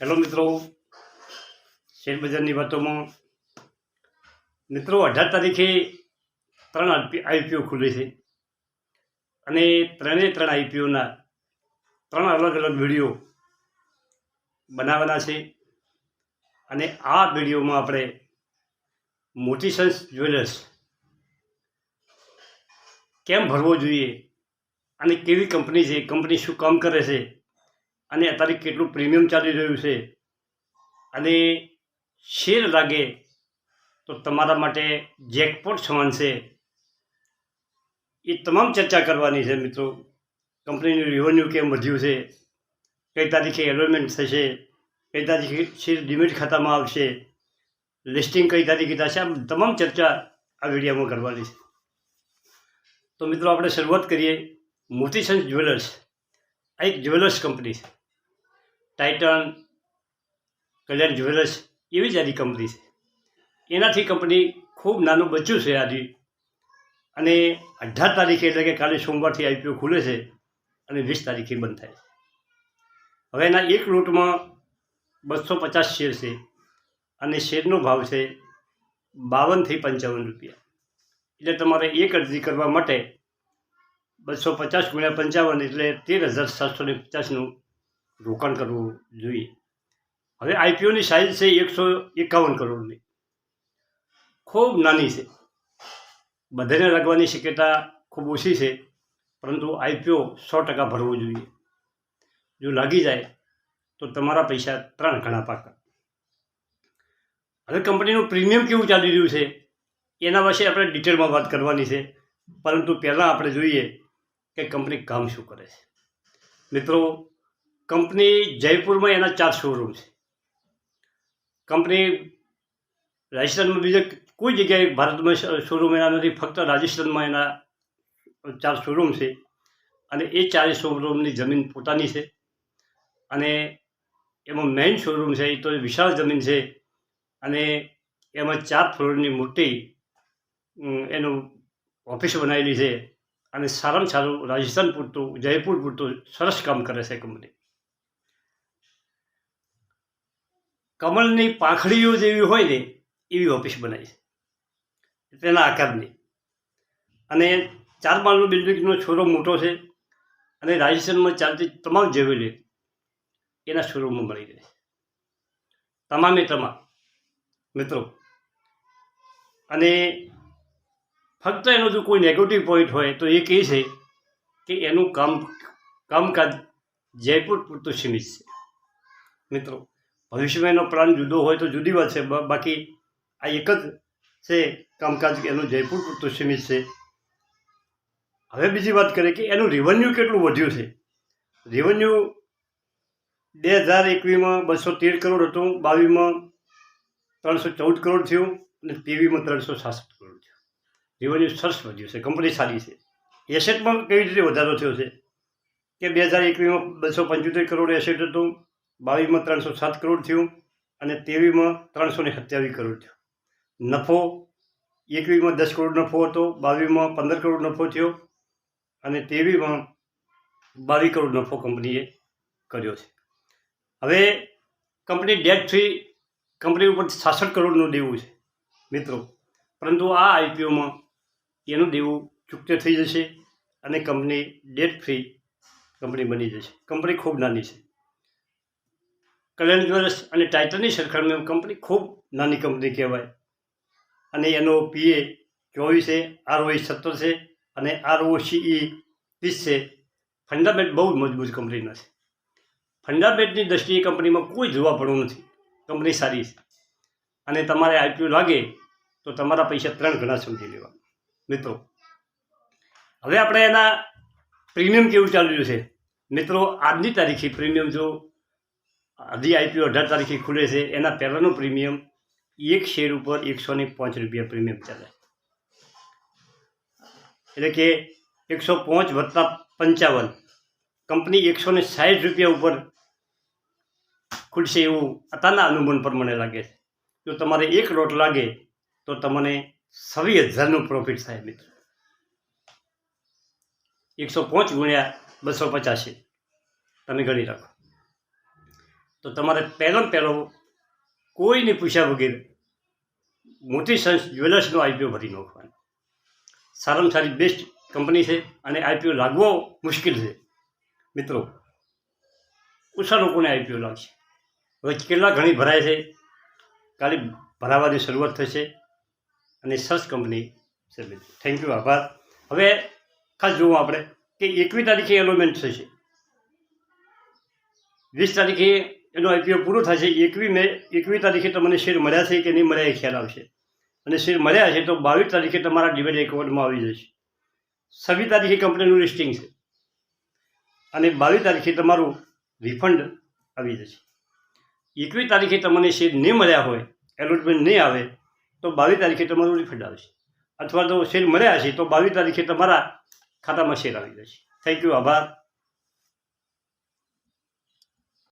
Hello મિત્રો. શેરબજારની વાતોમાં મિત્રો, અઢાર તારીખે ત્રણ આઈપીઓ ખુલે છે. અને ત્રણે ત્રણ આઈપીઓના ત્રણ અલગ અલગ વીડિયો બનાવવાના છે. અને આ વિડીયોમાં આપણે મોટીસન્સ જ્વેલર્સ કેમ ભરવો જોઈએ અને કેવી કંપની છે, કંપની શું કામ કરે છે અને અત્યારે કેટલું પ્રીમિયમ ચાલી રહ્યું છે. અને શેર લાગે તો તમારા માટે જેકપોટ સમાન છે. એ તમામ ચર્ચા કરવાની છે મિત્રો. કંપનીનું રિવન્યુ કેમ વધ્યું છે? કઈ તારીખે એલોમેન્ટ થશે? કઈ તારીખે શેર ડિમિટ ખાતામાં આવશે? લિસ્ટિંગ કઈ તારીખે થશે? આ તમામ ચર્ચા આ વિડીયોમાં કરવાની છે. તો મિત્રો, આપણે શરૂઆત કરીએ મોતીસંસ જ્વેલર્સ. આ એક જ્વેલર્સ કંપની છે. ટાઇટન કલ્યાણ જ્વેલર્સ એવી જ આની કંપની છે. એનાથી કંપની ખૂબ નાનું બચ્યું છે આજે. અને અઢાર તારીખે એટલે કે કાલે સોમવારથી આઈપીઓ ખુલે છે અને વીસ તારીખે બંધ થાય છે. હવે એના એક લોટમાં બસો પચાસ શેર છે અને શેરનો ભાવ છે બાવનથી પંચાવન રૂપિયા. એટલે તમારે એક અરજી કરવા માટે બસો પચાસ ગુણ્યા પંચાવન એટલે તેર હજાર સાતસો ને પચાસનું રોકાણ કરવું જોઈએ. હવે આઈપીઓની સાઇઝ છે એકસો એકાવન કરોડની. ખૂબ નાની છે. બધાને લાગવાની શક્યતા ખૂબ ઓછી છે, પરંતુ આઈપીઓ સો ટકા ભરવું જોઈએ. જો લાગી જાય, તો તમારા પૈસા ત્રણ ઘણા પાકા. હવે કંપનીનું પ્રીમિયમ કેવું ચાલી રહ્યું છે, એના વિશે આપણે ડિટેલમાં વાત કરવાની છે, પરંતુ પહેલાં આપણે જોઈએ કે કંપની કામ શું કરે છે. મિત્રો કંપની જયપુરમાં એના ચાર શોરૂમ છે. કંપની રાજસ્થાનમાં બીજે કોઈ જગ્યાએ ભારતમાં શોરૂમ એના નથી, ફક્ત રાજસ્થાનમાં એના ચાર શોરૂમ છે. અને એ ચારે શોરૂમની જમીન પોતાની છે. અને એમાં મેઇન શોરૂમ છે, એ તો વિશાળ જમીન છે. અને એમાં ચાર ફ્લોરની મોટી એનું ઓફિસ બનાવેલી છે. અને સારામાં સારું રાજસ્થાન પૂરતું, જયપુર પૂરતું સરસ કામ કરે છે કંપની. કમળની પાંખડીઓ જેવી હોય ને, એવી ઓફિસ બનાવી છે. તેના આકારની. અને ચાર માળનો બિલ્ડિંગનો છોરો મોટો છે અને રાજસ્થાનમાં ચાલતી તમામ જેવેલી એના શોરૂમમાં મળી રહે તમામે તમામ, મિત્રો. અને ફક્ત એનો જો કોઈ નેગેટિવ પોઈન્ટ હોય તો એ કહે છે કે એનું કામ, કામકાજ જયપુર પૂરતું સીમિત છે. મિત્રો ભવિષ્યમાં એનો પ્લાન જુદો હોય તો જુદી વાત છે. બાકી આ એક જ છે કામકાજ એનું જયપુર પૂરતું સીમિત છે. હવે બીજી વાત કરીએ કે એનું રેવન્યુ કેટલું વધ્યું છે? રેવન્યુ બે હજાર એકવીસમાં બસો તેર કરોડ હતું, બાવીસમાં ત્રણસો ચૌદ કરોડ થયું અને ત્રેવીસમાં ત્રણસો સાસઠ કરોડ થયું. રેવન્યુ સરસ વધ્યું છે કંપની સારી છે. એસેટમાં કેવી રીતે વધારો થયો છે? કે બે હજાર એકવીસમાં બસો પંચોતેર કરોડ એસેટ હતું બાવીસમાં ત્રણસો સાત કરોડ થયું અને તેવીસમાં ત્રણસો ને સત્યાવીસ કરોડ થયું. નફો, એકવીસમાં દસ કરોડ નફો હતો, બાવીસમાં પંદર કરોડ નફો થયો અને તેવીસમાં બાવીસ કરોડ નફો કંપનીએ કર્યો છે. હવે કંપની ડેટ ફ્રી, કંપની ઉપર છાસઠ કરોડનું દેવું છે, મિત્રો. પરંતુ આ આઈપીઓમાં એનું દેવું ચૂકતે થઈ જશે અને કંપની ડેટ ફ્રી કંપની બની જશે. કંપની ખૂબ નાની છે. કલ્યાણ જ્વેલર્સ અને ટાઇટનની સરખામણીમાં કંપની ખૂબ નાની કંપની કહેવાય. અને એનો પીએ ચોવીસ છે આરઓઈ સત્તર છે અને આરઓસીઈ ત્રીસ છે. ફંડામેન્ટ બહુ મજબૂત કંપનીના છે. ફંડામેન્ટની દ્રષ્ટિએ કંપનીમાં કોઈ જોવા પડવું નથી. કંપની સારી છે. અને તમારે આઈપીઓ લાગે તો તમારા પૈસા ત્રણ ગણા સમજી લેવા મિત્રો, હવે આપણે એના પ્રીમિયમ કેવું ચાલ્યું છે? મિત્રો, આજની તારીખે પ્રીમિયમ જો હજી આઈપીઓ અઢાર તારીખે ખુલે છે, એના પહેલાંનું પ્રીમિયમ એક શેર ઉપર એકસો ને પાંચ રૂપિયા પ્રીમિયમ ચાલે. એટલે કે એકસો પાંચ વત્તા પંચાવન. કંપની એકસો ને સાઠ રૂપિયા ઉપર ખુલશે એવું અત્યારના અનુમાન પર મને લાગે છે. જો તમારે એક લોટ લાગે, તો તમને છવ્વીસ હજારનું પ્રોફિટ થાય મિત્રો. એકસો પાંચ ગુણ્યા બસો પચાસી. તમે ગણી રાખો. તો તમારે પહેલો પહેલો કોઈને પૂછ્યા વગેરે મોટી સંસ જ્વેલર્સનો આઈપીઓ ભરી નાખવાનો. સારામાં સારી બેસ્ટ કંપની છે અને આઈપીઓ લાગવો મુશ્કેલ છે. મિત્રો, ઓછા લોકોને આઈપીઓ લાગશે. હવે કેટલા ઘણી ભરાય છે? કાલે ભરાવાની શરૂઆત થશે અને સરસ કંપની છે થેન્ક યુ આભાર. હવે ખાસ જોવું આપણે કે એકવીસ તારીખે એલોમેન્ટ થશે. વીસ તારીખે એનો આઈપીઓ પૂરો થશે એકવી મે, એકવીસ તારીખે તમને શેર મળ્યા છે કે નહીં મળ્યા એ ખ્યાલ આવશે. અને શેર મળ્યા છે તો બાવીસ તારીખે તમારા ડિબેટ એકાઉન્ટમાં આવી જશે. છવ્વીસ તારીખે કંપનીનું લિસ્ટિંગ છે. અને બાવીસ તારીખે તમારું રિફંડ આવી જશે. એકવીસ તારીખે તમને શેર નહીં મળ્યા હોય એલોટમેન્ટ નહીં આવે, તો બાવીસ તારીખે તમારું રિફંડ આવશે. અથવા તો શેર મળ્યા છે તો બાવીસ તારીખે તમારા ખાતામાં શેર આવી જશે. થેન્ક યુ આભાર.